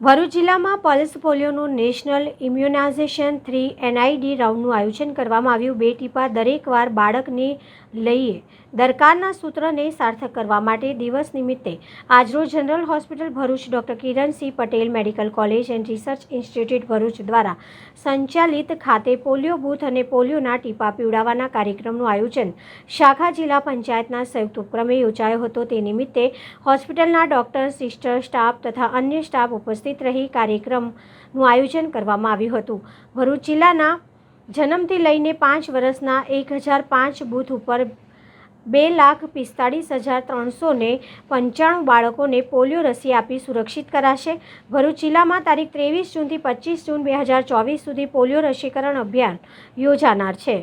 ભરૂચ જિલ્લામાં પલ્સ પોલિયોનું national immunisation three NID રાઉન્ડનું આયોજન કરવામાં આવ્યું. બે ટીપા દરેક વાર બાળકને લઈએ દરકારના સૂત્રને સાર્થક કરવા માટે દિવસ નિમિત્તે આજરોજ general hospital Bharuch doctor Kiransinh Patel medical college and research institute Bharuch દ્વારા સંચાલિત ખાતે પોલિયો બૂથ અને પોલિયોના ટીપા પીવડાવવાના કાર્યક્રમનું આયોજન શાખા જિલ્લા પંચાયતના સંયુક્ત ઉપક્રમે યોજાયો હતો. તે નિમિત્તે હોસ્પિટલના ડોક્ટર, સિસ્ટર, સ્ટાફ તથા અન્ય સ્ટાફ ઉપસ્થિત રહી કાર્યક્રમનું આયોજન કરવામાં આવ્યું હતું. ભરૂચ જિલ્લાના જન્મથી લઈને પાંચ વર્ષના એક હજાર પાંચ બૂથ ઉપર બે લાખ પિસ્તાળીસ હજાર ત્રણસો ને પંચાણું બાળકોને પોલિયો રસી આપી સુરક્ષિત કરાશે. ભરૂચ જિલ્લામાં તારીખ ત્રેવીસ જૂનથી પચીસ જૂન બે હજાર ચોવીસ સુધી પોલિયો રસીકરણ અભિયાન યોજાનાર છે.